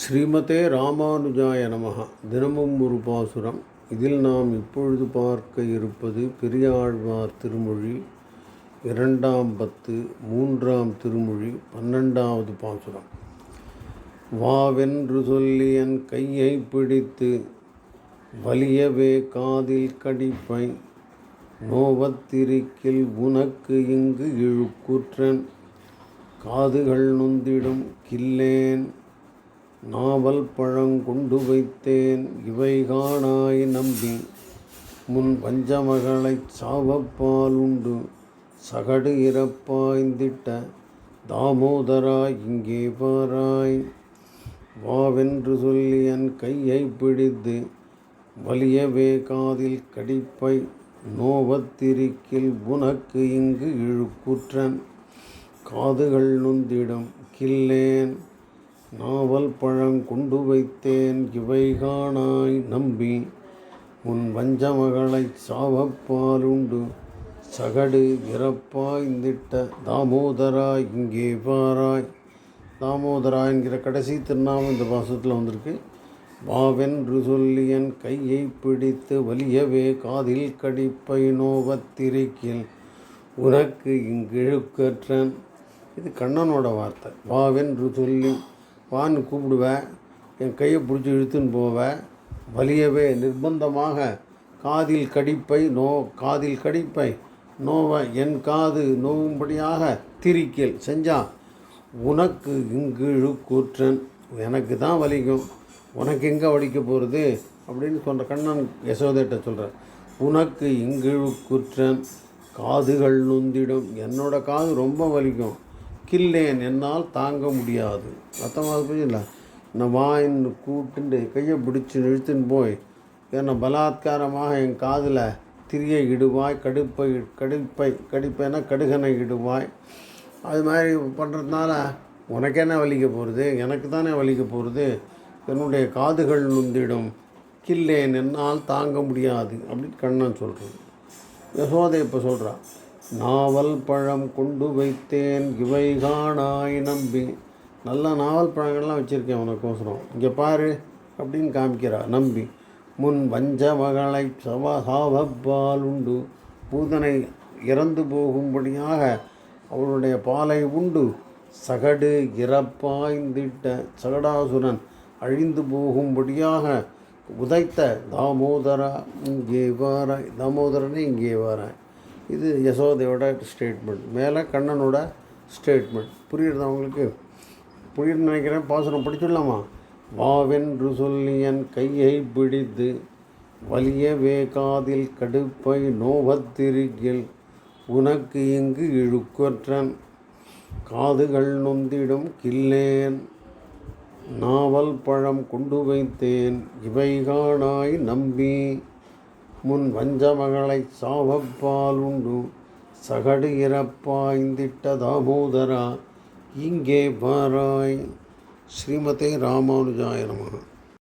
ஸ்ரீமதே ராமானுஜாய நமகா தினமும் ஒரு பாசுரம். இதில் நாம் இப்பொழுது பார்க்க இருப்பது பெரியாழ்வார் திருமொழி இரண்டாம் பத்து மூன்றாம் திருமொழி பன்னெண்டாவது பாசுரம். வாவென்று சொல்லி என் கையை பிடித்து வலியவே காதில் கடிப்பை நோவத்திரிக்கில் உனக்கு இங்கு இழுக்குற்றன். காதுகள் நொந்திடும் கில்லேன் நாவல் பழங்கொண்டு வைத்தேன். இவை காணாய் நம்பி முன் வஞ்சமகளைச் சாவப்பால் உண்டு. சகடு இறப்பாய்ந்திட்ட தாமோதராய் இங்கே பாராய். வாவென்று சொல்லி என் கையை பிடித்து வலியவே காதில் கடிப்பை நோவத்திருக்கில் உனக்கு இங்கு இழுக்குற்றன். காதுகள் நொந்திடும் கில்லேன். நாவல் பழம் கொண்டு வைத்தேன் இவை காணாய் நம்பி. உன் வஞ்சமகளைச் சாவப்பாலுண்டு சகடு இறப்பாய்ந்திட்ட தாமோதராய் இங்கே பாராய் தாமோதரா என்கிற கடைசி திருநாமம் இந்த பாசத்தில் வந்திருக்கு. வாவென்று சொல்லியன் கையை பிடித்து வலியவே காதில் கடிப்பை நோவத்திரைக்கில் உனக்கு இங்கிழுக்கற்றன் இது கண்ணனோட வார்த்தை. வாவென்று சொல்லி வான்னு கூப்பிடுவேன். என் கையை பிடிச்சி இழுத்துன்னு போவேன். வலியவே நிர்பந்தமாக காதில் கடிப்பை நோ காதில் கடிப்பை நோவை என் காது நோவும்படியாக திரிக்கல். செஞ்சான் உனக்கு இங்கு இழுக்கூற்றன் எனக்கு தான் வலிக்கும். உனக்கு எங்கே வலிக்க போகிறது அப்படின்னு சொல்கிற கண்ணன் யசோதேட்ட சொல்கிறார் உனக்கு இங்கிழு கூற்றன். காதுகள் நொந்திடும். என்னோட காது ரொம்ப வலிக்கும். கில்லேன் என்னால் தாங்க முடியாது. அர்த்தமாக புரியல நான் வாயின்னு கூப்பிட்டு கையை பிடிச்சி இழுத்துன்னு போய் என்னை பலாத்காரமாக என் காதில் திரியை இடுவாய் கடுப்பை கடுப்பை கடிப்பைனா கடுகனை இடுவாய். அது மாதிரி பண்ணுறதுனால உனக்கு என்ன வலிக்க போகிறது எனக்கு தானே வலிக்க போகிறது என்னுடைய காதுகள் நுந்திடும். கில்லேன் என்னால் தாங்க முடியாது அப்படின்னு கண்ணன் சொல்கிறது யசோதை இப்போ சொல்கிறான் நாவல் பழம் கொண்டு வைத்தேன். இவை காணாய் நம்பி. நல்ல நாவல் பழங்கள்லாம் வச்சுருக்கேன் உனக்கோசரம் இங்கே பாரு அப்படின்னு காமிக்கிறா. நம்பி. முன் வஞ்ச மகளை சவா சாவப்பால் உண்டு. பூதனை இறந்து போகும்படியாக அவளுடைய பாலை உண்டு. சகடு இறப்பாய்ந்திட்ட சகடாசுரன் அழிந்து போகும்படியாக உதைத்த தாமோதரா இங்கே வாராய். தாமோதரனே இங்கே வாராய். இது யசோதையோட ஸ்டேட்மெண்ட் மேலே கண்ணனோட ஸ்டேட்மெண்ட் புரியுறது அவங்களுக்கு புரியுது நினைக்கிறேன். பாசனம் படிச்சுடலாமா? வாவென்று சொல்லி என் கையை பிடித்து வலியவே காதில் கடுப்பை நோவத்திருக்கில் உனக்கு இங்கு இழுக்கற்றன். காதுகள் நொந்திடும் கில்லேன் நாவல் பழம் கொண்டு வைத்தேன். இவை காணாய் நம்பி முன் வஞ்சமகளைச் சாவப்பால் உண்டு. சகடு இறப்பாய்ந்திட்ட தாமோதரா. இங்கே பாராய் ஸ்ரீமதே ராமானுஜாய நமः